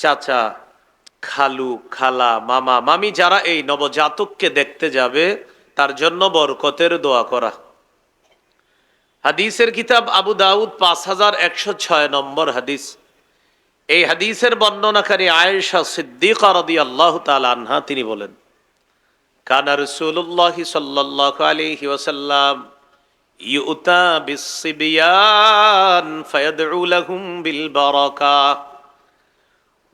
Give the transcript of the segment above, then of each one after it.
চাচা, খালু, খালা, মামা, মামি যারা এই নবজাতককে দেখতে যাবে, তার জন্য বরকতের দোয়া করা। হাদিসের কিতাব আবু দাউদ, পাঁচ হাজার একশো ছয় নম্বর হাদিস। এই হাদিসের বর্ণনাকারী আয়েশা সিদ্দিকা রদি আল্লাহ আনহা তিনি বলেন, কানা রসুল্লাহ সাল্লাহ আলাইহি ওয়াসাল্লাম ইউতা বিসিবিয়ান ফায়াদউ লাহুম বিল বারাকা।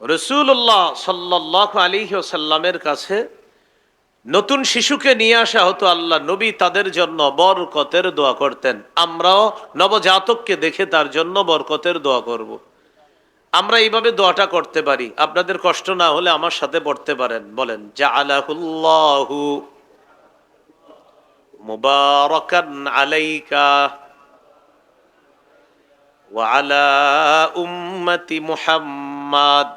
রসুল্লাহ সাল্লাহ আলাইহি ওয়াসাল্লামের কাছে নতুন শিশুকে নিয়ে আসা হতো আল্লাহ নবী তাদের জন্য বরকতের দোয়া করতেন আমরাও নবজাতককে দেখে তার জন্য বরকতের দোয়া করব। আমরা এইভাবে দোয়াটা করতে পারি আপনাদের কষ্ট না হলে আমার সাথে পড়তে পারেন বলেন যা আলাহুল্লাহু মুবারাকান আলাইকা وعلى أمة محمد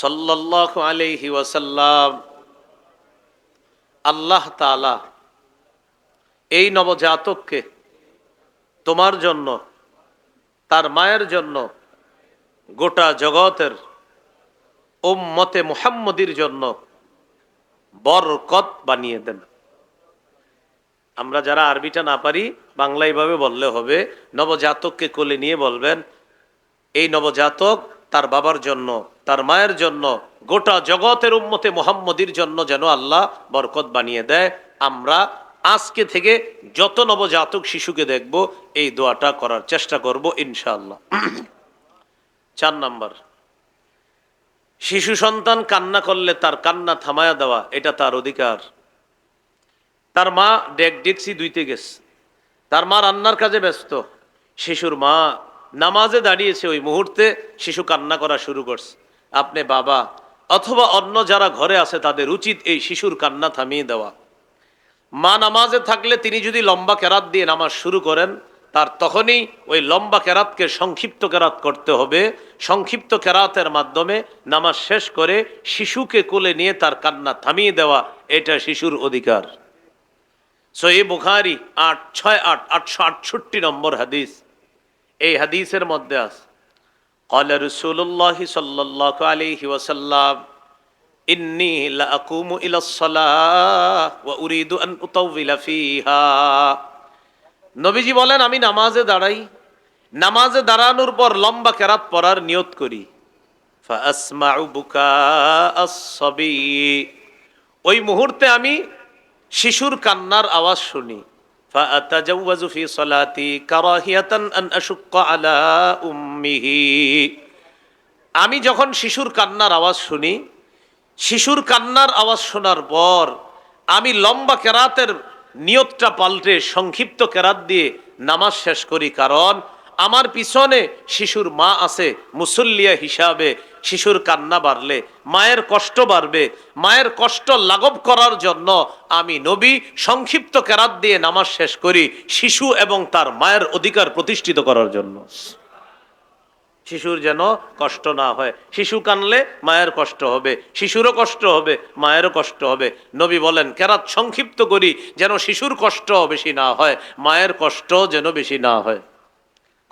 সাল্লাল্লাহু আলাইহি ওয়াসাল্লাম, আল্লাহ তাআলা এই নবজাতককে তোমার জন্য, তার মায়ের জন্য, গোটা জগতের উম্মতে মুহাম্মদির জন্য বরকত বানিয়ে দেন। আমরা যারা আরবিটা না পারি, বাংলা এইভাবে বললে হবে, নবজাতককে কোলে নিয়ে বলবেন, এই নবজাতক তার বাবার জন্য, তার মায়ের জন্য, গোটা জগতের উম্মতে মোহাম্মদীর জন্য যেন আল্লাহ বরকত বানিয়ে দেয়। আমরা আজকে থেকে যত নবজাতক শিশুকে দেখব, এই দোয়াটা করার চেষ্টা করব ইনশাআল্লাহ। চার নাম্বার। শিশু সন্তান কান্না করলে তার কান্না থামায়া দেওয়া, এটা তার অধিকার। তার মা ডেক ডেকসি দুইতে গেছে। তার মা রান্নার কাজে ব্যস্ত। শিশুর মা নামাজে দাঁড়িয়েছে ওই মুহূর্তে শিশু কান্না করা শুরু করছে। আপনি বাবা, অথবা অন্য যারা ঘরে আছে, তাদের উচিত এই শিশুর কান্না থামিয়ে দেওয়া। মা নামাজে থাকলে তিনি যদি লম্বা কেরাত দিয়ে নামাজ শুরু করেন, তার তখনই ওই লম্বা কেরাতকে সংক্ষিপ্ত কেরাত করতে হবে। সংক্ষিপ্ত কেরাতের মাধ্যমে নামাজ শেষ করে শিশুকে কোলে নিয়ে তার কান্না থামিয়ে দেওয়া, এটা শিশুর অধিকার। সহি বুখারি আট, ছয় আট, আটশো আটষট্টি নম্বর হাদিস। এই হাদিসের মধ্যে আছে قال رسول الله صلى الله عليه وسلم إني لأقوم إلى الصلاة وأريد أن أطول فيها নবীজি বলেন আমি নামাজে দাঁড়াই নামাজে দাঁড়ানোর পর লম্বা কেরাত পড়ার নিয়ত করি فأسمع بكاء الصبي ওই মুহূর্তে আমি শিশুর কান্নার আওয়াজ শুনি فأتجوز في صلاتي كراهية أن أشق على أمه আমি যখন শিশুর কান্নার আওয়াজ শুনি শিশুর কান্নার আওয়াজ শোনার পর আমি লম্বা কেরাতের নিয়তটা পাল্টে সংক্ষিপ্ত কেরাত দিয়ে নামাজ শেষ করি কারণ আমার পিছনে শিশুর মা আছে, মুসল্লিয়া হিসাবে শিশুর কান্না বাড়লে, মায়ের কষ্ট বাড়বে, মায়ের কষ্ট লাঘব করার জন্য আমি নবী সংক্ষিপ্ত কেরাত দিয়ে নামাজ শেষ করি শিশু এবং তার মায়ের অধিকার প্রতিষ্ঠিত করার জন্য। শিশুর যেন কষ্ট না হয়। শিশু কানলে মায়ের কষ্ট হবে, শিশুরও কষ্ট হবে, মায়েরও কষ্ট হবে। নবী বলেন, কেরাত সংক্ষিপ্ত করি যেন শিশুর কষ্ট বেশি না হয়, মায়ের কষ্ট যেন বেশি না হয়।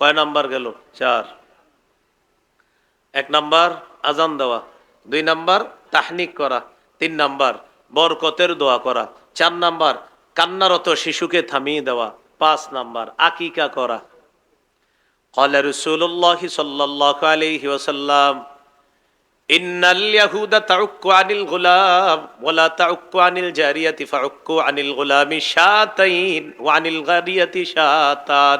কয় নাম্বার গেল চার এক নাম্বার আজান দেওয়া দুই নাম্বার তাহনিক করা তিন নাম্বার বরকতের দোয়া করা চার নাম্বার কান্নারত শিশুকে থামিয়ে দেওয়া পাঁচ নাম্বার আকিকা করা قال رسول الله صلى الله عليه وسلم إن اليهود تعك عن الغلام ولا تعك عن الجارية فعكوا عن الغلام شاتين وعن الغارية شاتان